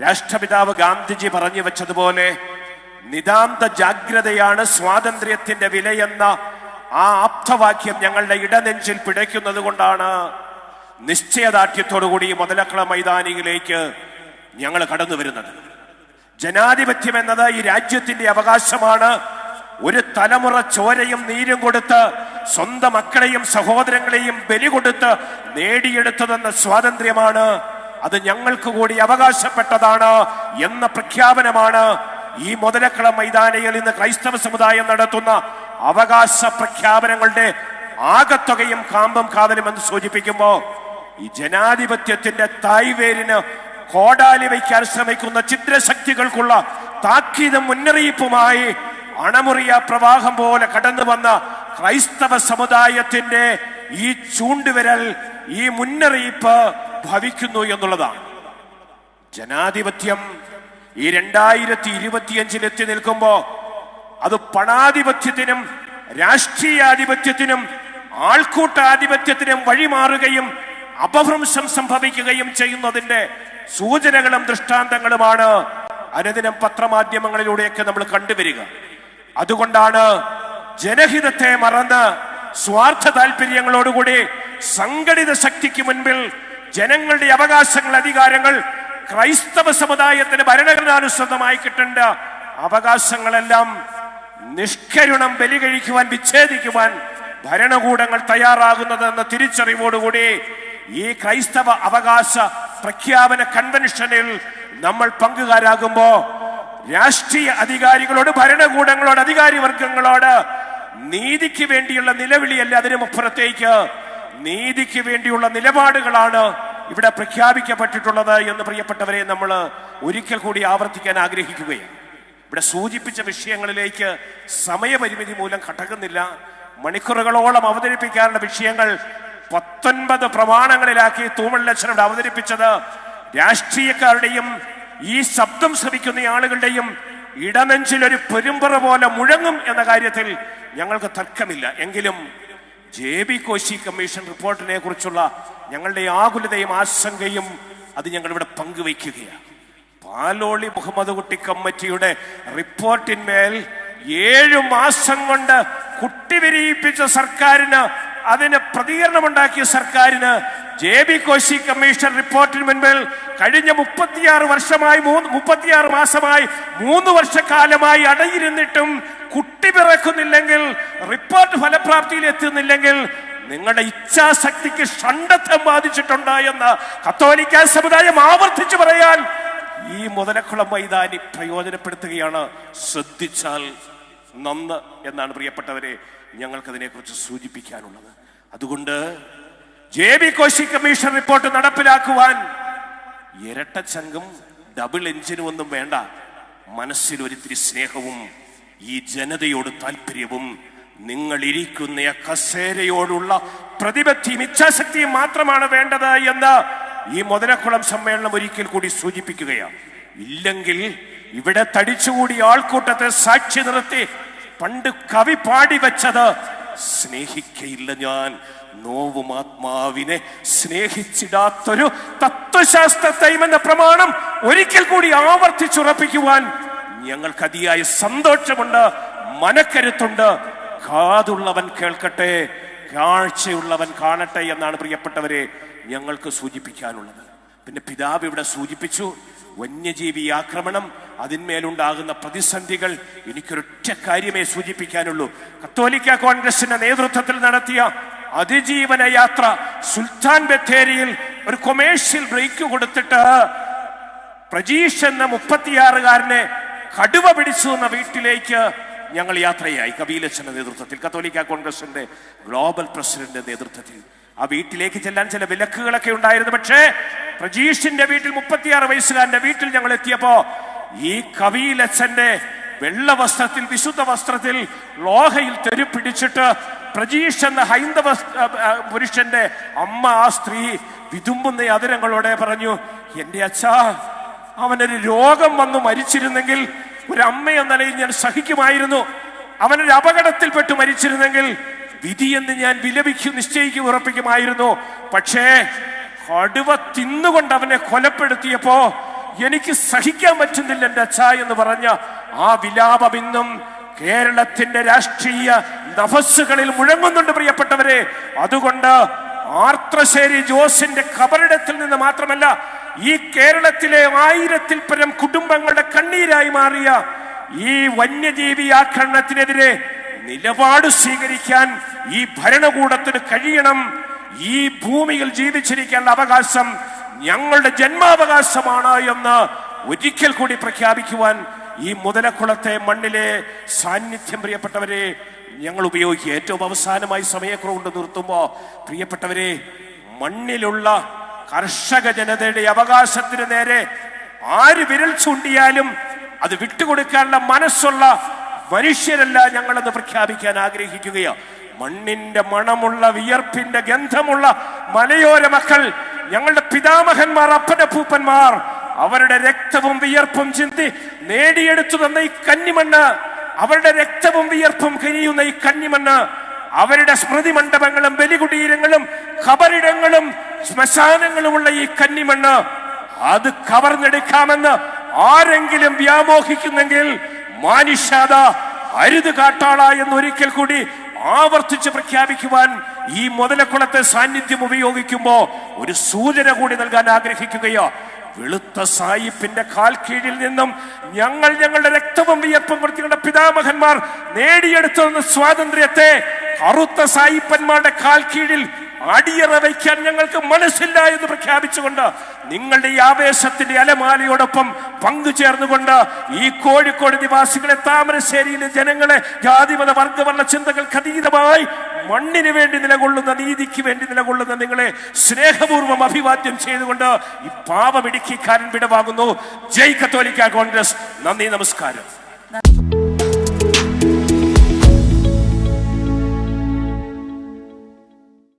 രാഷ്ട്രപിതാവ് ഗാന്ധിജി പറഞ്ഞു വെച്ചതുപോലെ നിതാന്ത ജാഗ്രതയാണ് സ്വാതന്ത്ര്യത്തിന്റെ വിലയെന്ന ആ ആപ്തവാക്യം ഞങ്ങളുടെ ഇടനെഞ്ചിൽ പിടയ്ക്കുന്നത് കൊണ്ടാണ്. നിശ്ചയദാർഢ്യത്തോടുകൂടി മുതലക്കള മൈതാനിയിലേക്ക് ഞങ്ങൾ കടന്നു വരുന്നത്. ജനാധിപത്യം എന്നത് ഈ രാജ്യത്തിന്റെ അവകാശമാണ്. ഒരു തലമുറ ചോരയും നീരും കൊടുത്ത് സ്വന്തം മക്കളെയും സഹോദരങ്ങളെയും ബലി കൊടുത്ത് നേടിയെടുത്തതെന്ന സ്വാതന്ത്ര്യമാണ്. അത് ഞങ്ങൾക്ക് കൂടി അവകാശപ്പെട്ടതാണ് എന്ന പ്രഖ്യാപനമാണ് ഈ മുതലക്കള മൈതാനിയിൽ ഇന്ന് ക്രൈസ്തവ സമുദായം നടത്തുന്ന അവകാശ പ്രഖ്യാപനങ്ങളുടെ ആകത്തുകയും കാമ്പും കാതലും എന്ന് സൂചിപ്പിക്കുമ്പോ ഈ ജനാധിപത്യത്തിന്റെ തായ്വേരിന് കോടാലി വയ്ക്കാൻ ശ്രമിക്കുന്ന ചിത്രശക്തികൾക്കുള്ള താക്കീതും മുന്നറിയിപ്പുമായി അണമുറിയ പ്രവാഹം പോലെ കടന്നു വന്ന ക്രൈസ്തവ സമുദായത്തിന്റെ ഈ ചൂണ്ടുവിരൽ ഈ മുന്നറിയിപ്പ് ഭവിക്കുന്നു എന്നുള്ളതാണ്. ജനാധിപത്യം ഈ രണ്ടായിരത്തി ഇരുപത്തിയഞ്ചിൽ എത്തി നിൽക്കുമ്പോ അത് പണാധിപത്യത്തിനും രാഷ്ട്രീയാധിപത്യത്തിനും ആൾക്കൂട്ടാധിപത്യത്തിനും വഴിമാറുകയും അപഭ്രംശം സംഭവിക്കുകയും ചെയ്യുന്നതിന്റെ സൂചനകളും ദൃഷ്ടാന്തങ്ങളുമാണ് അനുദിനം പത്രമാധ്യമങ്ങളിലൂടെയൊക്കെ നമ്മൾ കണ്ടുവരിക. അതുകൊണ്ടാണ് ജനഹിതത്തെ മറന്ന് സ്വാർത്ഥ താല്പര്യങ്ങളോടുകൂടി സംഘടിത ശക്തിക്ക് മുൻപിൽ ജനങ്ങളുടെ അവകാശങ്ങൾ അധികാരങ്ങൾ ക്രൈസ്തവ സമുദായത്തിന് ഭരണഘടനാനുസൃതമായി കിട്ടേണ്ട അവകാശങ്ങളെല്ലാം നിഷ്കരുണം ബലി കഴിക്കുവാൻ വിച്ഛേദിക്കുവാൻ ഭരണകൂടങ്ങൾ തയ്യാറാകുന്നതെന്ന തിരിച്ചറിവോടുകൂടി ഈ ക്രൈസ്തവ അവകാശ പ്രഖ്യാപന കൺവെൻഷനിൽ നമ്മൾ പങ്കുകാരാകുമ്പോ രാഷ്ട്രീയ അധികാരികളോട് ഭരണകൂടങ്ങളോട് അധികാരി വർഗങ്ങളോട് നീതിക്ക് വേണ്ടിയുള്ള നിലവിളിയല്ല അതിനും നീതിക്ക് വേണ്ടിയുള്ള നിലപാടുകളാണ് ഇവിടെ പ്രഖ്യാപിക്കപ്പെട്ടിട്ടുള്ളത് എന്ന് പ്രിയപ്പെട്ടവരെ നമ്മൾ ഒരിക്കൽ കൂടി ആവർത്തിക്കാൻ ആഗ്രഹിക്കുകയാണ്. ഇവിടെ സൂചിപ്പിച്ച വിഷയങ്ങളിലേക്ക് സമയപരിമിതി മൂലം കടക്കുന്നില്ല. മണിക്കൂറുകളോളം അവതരിപ്പിക്കാനുള്ള വിഷയങ്ങൾ പത്തൊൻപത് പ്രമാണങ്ങളിലാക്കി തൂമൽ ഇവിടെ അവതരിപ്പിച്ചത് രാഷ്ട്രീയക്കാരുടെയും ഈ ശബ്ദം ശ്രമിക്കുന്ന ആളുകളുടെയും ഇടനെഞ്ചിൽ ഒരു പെരുമ്പറ പോലെ മുഴങ്ങും എന്ന കാര്യത്തിൽ ഞങ്ങൾക്ക് തർക്കമില്ല. എങ്കിലും ജെ ബി കോശി കമ്മീഷൻ റിപ്പോർട്ടിനെ കുറിച്ചുള്ള ഞങ്ങളുടെ ആകുലതയും ആശങ്കയും അത് ഞങ്ങൾ ഇവിടെ പങ്കുവയ്ക്കുകയാണ്. പാലോളി മുഹമ്മദ് കുട്ടി കമ്മിറ്റിയുടെ റിപ്പോർട്ടിന്മേൽ ഏഴു മാസം കൊണ്ട് കുട്ടി വിരിയിപ്പിച്ച സർക്കാരിന് അതിന് പ്രതികരണമുണ്ടാക്കിയ സർക്കാരിന് ജെ ബി കോശി കമ്മീഷൻ റിപ്പോർട്ടിന് മുൻപിൽ കഴിഞ്ഞ മുപ്പത്തിയാറ് വർഷമായി മൂന്ന് മുപ്പത്തിയാറ് മാസമായി മൂന്ന് വർഷക്കാലമായി അടയിരുന്നിട്ടും കുട്ടി പിറക്കുന്നില്ലെങ്കിൽ റിപ്പോർട്ട് ഫലപ്രാപ്തിയിൽ എത്തുന്നില്ലെങ്കിൽ നിങ്ങളുടെ ഇച്ഛാശക്തിക്ക് ഷണ്ടത്വം ബാധിച്ചിട്ടുണ്ട് എന്ന് കത്തോലിക്ക സമുദായം ആവർത്തിച്ചു പറയാൻ ഈ മുതലക്കുളം മൈതാനി പ്രയോജനപ്പെടുത്തുകയാണ്. ശ്രദ്ധിച്ചാൽ നന്ന് എന്നാണ് പ്രിയപ്പെട്ടവരെ ഞങ്ങൾക്കതിനെക്കുറിച്ച് സൂചിപ്പിക്കാനുള്ളത്. അതുകൊണ്ട് J B Koshy commission report നടപ്പിലാക്കുവാൻ ഇരട്ട ഇരട്ടച്ചങ്കും ഡബിൾ എഞ്ചിനും ഒന്നും വേണ്ട. മനസ്സിൽ ഒരിത്തിരി സ്നേഹവും ഈ ജനതയോട് താല്പര്യവും നിങ്ങൾ ഇരിക്കുന്ന കസേരയോടുള്ള പ്രതിബദ്ധിയും ഇച്ഛാശക്തിയും മാത്രമാണ് വേണ്ടത് എന്ന് ഈ മുതലക്കുളം സമ്മേളനം ഒരിക്കൽ കൂടി സൂചിപ്പിക്കുകയാണ്. ഇല്ലെങ്കിൽ ഇവിടെ തടിച്ചുകൂടി ആൾക്കൂട്ടത്തെ സാക്ഷി നിർത്തി പണ്ട് കവി പാടി വെച്ചത് സ്നേഹിക്കയില്ല ഞാൻ. നോവും ആത്മാവിനെ സ്നേഹിച്ചിടാത്തൊരു തത്വശാസ്ത്രത്തെയും എന്ന പ്രമാണം ഒരിക്കൽ കൂടി ആവർത്തിച്ചുറപ്പിക്കുവാൻ ഞങ്ങൾക്ക് അതിയായ സന്തോഷമുണ്ട് മനക്കരുത്തുണ്ട്. കാതുള്ളവൻ കേൾക്കട്ടെ കാഴ്ചയുള്ളവൻ കാണട്ടെ എന്നാണ് പ്രിയപ്പെട്ടവരെ ഞങ്ങൾക്ക് സൂചിപ്പിക്കാനുള്ളത്. പിന്നെ പിതാവ് ഇവിടെ സൂചിപ്പിച്ചു വന്യജീവി ആക്രമണം അതിന്മേലുണ്ടാകുന്ന പ്രതിസന്ധികൾ എനിക്കൊരൊറ്റ കാര്യമേ സൂചിപ്പിക്കാനുള്ളൂ. കത്തോലിക്ക കോൺഗ്രസിന്റെ നേതൃത്വത്തിൽ നടത്തിയ അതിജീവന യാത്ര സുൽത്താൻ ബത്തേരിയിൽ ഒരു കൊമേഴ്ഷ്യൽ ബ്രേക്ക് കൊടുത്തിട്ട് പ്രജീഷ് എന്ന മുപ്പത്തിയാറുകാരനെ കടുവ പിടിച്ചു എന്ന വീട്ടിലേക്ക് ഞങ്ങൾ യാത്രയായി. കബീലച്ചന്റെ നേതൃത്വത്തിൽ കത്തോലിക്ക കോൺഗ്രസിന്റെ ഗ്ലോബൽ പ്രസിഡന്റ് നേതൃത്വത്തിൽ. ആ വീട്ടിലേക്ക് ചെല്ലാൻ ചില വിലക്കുകളൊക്കെ ഉണ്ടായിരുന്നു. പക്ഷേ പ്രജീഷിന്റെ വീട്ടിൽ മുപ്പത്തിയാറ് വയസ്സുകാരന്റെ വീട്ടിൽ ഞങ്ങൾ എത്തിയപ്പോ ഈ കവിയിലച്ഛന്റെ വെള്ള വസ്ത്രത്തിൽ വിശുദ്ധ വസ്ത്രത്തിൽ ലോഹയിൽ തെരു പിടിച്ചിട്ട് പ്രജീഷ് എന്ന ഹൈന്ദവ പുരുഷന്റെ അമ്മ ആ സ്ത്രീ വിതുമ്പുന്ന അതിരങ്ങളോടെ പറഞ്ഞു എന്റെ അച്ഛാ അവനൊരു രോഗം വന്ന് മരിച്ചിരുന്നെങ്കിൽ ഒരു അമ്മ എന്ന നിലയിൽ ഞാൻ സഹിക്കുമായിരുന്നു. അവനൊരു അപകടത്തിൽപ്പെട്ട് മരിച്ചിരുന്നെങ്കിൽ വിധിയെന്ന് ഞാൻ വിലപിക്കും നിശ്ചയിക്കും ഉറപ്പിക്കുമായിരുന്നു. പക്ഷേ കടുവ തിന്നുകൊണ്ട് അവനെ കൊലപ്പെടുത്തിയപ്പോ എനിക്ക് സഹിക്കാൻ പറ്റുന്നില്ല എന്റെ അച്ഛ എന്ന് പറഞ്ഞ ആ വിലാപം ഇന്നും കേരളത്തിന്റെ രാഷ്ട്രീയ നഫസ്സുകളിൽ മുഴങ്ങുന്നുണ്ട് പ്രിയപ്പെട്ടവരെ. അതുകൊണ്ട് ആർത്രശ്ശേരി ജോസിന്റെ കബറിടത്തിൽ നിന്ന് മാത്രമല്ല ഈ കേരളത്തിലെ ആയിരത്തിൽ പരം കുടുംബങ്ങളുടെ കണ്ണീരായി മാറിയ ഈ വന്യജീവി ആക്രമണത്തിനെതിരെ നിലപാട് സ്വീകരിക്കാൻ ഈ ഭരണകൂടത്തിന് കഴിയണം. ഈ ഭൂമിയിൽ ജീവിച്ചിരിക്കേണ്ട അവകാശം ഞങ്ങളുടെ ജന്മാവകാശമാണ് എന്ന് ഒരിക്കൽ കൂടി പ്രഖ്യാപിക്കുവാൻ ഈ മുതലക്കുളത്തെ മണ്ണിലെ സാന്നിധ്യം പ്രിയപ്പെട്ടവരെ ഞങ്ങൾ ഉപയോഗിക്കുക. ഏറ്റവും അവസാനമായി സമയക്കുറവ് കൊണ്ട് നിർത്തുമ്പോ പ്രിയപ്പെട്ടവരെ മണ്ണിലുള്ള കർഷക ജനതയുടെ അവകാശത്തിന് നേരെ ആര് വിരൽ ചൂണ്ടിയാലും അത് വിട്ടുകൊടുക്കാനുള്ള മനസ്സുള്ള മനുഷ്യരല്ല ഞങ്ങളെന്ന് പ്രഖ്യാപിക്കാൻ ആഗ്രഹിക്കുകയാണ്. മണ്ണിന്റെ മണമുള്ള വിയർപ്പിന്റെ ഗന്ധമുള്ള മലയോര മക്കൾ ഞങ്ങളുടെ പിതാമഹന്മാർ അപ്പനപ്പൂപ്പന്മാർ അവരുടെ രക്തവും വിയർപ്പും ചിന്തി നേടിയെടുത്തു തന്ന ഈ കന്നിമണ്ണ് അവരുടെ രക്തവും വിയർപ്പും കരിയുന്ന ഈ കന്നിമണ്ണ് അവരുടെ സ്മൃതി മണ്ഡപങ്ങളും ബലികുടീരങ്ങളും ഖബറിടങ്ങളും ശ്മശാനങ്ങളുമുള്ള ഈ കന്നിമണ്ണ് അത് കവർന്നെടുക്കാമെന്ന് ആരെങ്കിലും വ്യാമോഹിക്കുന്നെങ്കിൽ മാനുഷാത അരുത് കാട്ടാള എന്ന് ഒരിക്കൽ കൂടി ആവർത്തിച്ച് പ്രഖ്യാപിക്കുവാൻ ഈ മുതലക്കുളത്തെ സാന്നിധ്യം ഉപയോഗിക്കുമ്പോ ഒരു സൂചന കൂടി നൽകാൻ ആഗ്രഹിക്കുകയോ. വെളുത്ത സായിപ്പിന്റെ കാൽ കീഴിൽ നിന്നും ഞങ്ങൾ ഞങ്ങളുടെ രക്തവും വിയർപ്പും വൃത്തികളുടെ പിതാമഹന്മാർ നേടിയെടുത്തുന്ന സ്വാതന്ത്ര്യത്തെ കറുത്ത സായിപ്പന്മാരുടെ കാൽ കീഴിൽ അടിയറ വയ്ക്കാൻ ഞങ്ങൾക്ക് മനസ്സില്ല എന്ന് പ്രഖ്യാപിച്ചുകൊണ്ട് നിങ്ങളുടെ ഈ ആവേശത്തിന്റെ അലമാലയോടൊപ്പം പങ്കുചേർന്നുകൊണ്ട് ഈ കോഴിക്കോട് നിവാസികളെ താമരശ്ശേരിയിലെ ജനങ്ങളെ ജാതിമത വർഗവർണ ചിന്തകൾക്ക് അതീതമായി മണ്ണിന് വേണ്ടി നിലകൊള്ളുന്ന നീതിക്ക് വേണ്ടി നിലകൊള്ളുന്ന നിങ്ങളെ സ്നേഹപൂർവം അഭിവാദ്യം ചെയ്തുകൊണ്ട് ഈ പാപമിടുക്കിക്കാരൻ വിടവാകുന്നു ജയ് കത്തോലിക്ക കോൺഗ്രസ്. നന്ദി നമസ്കാരം.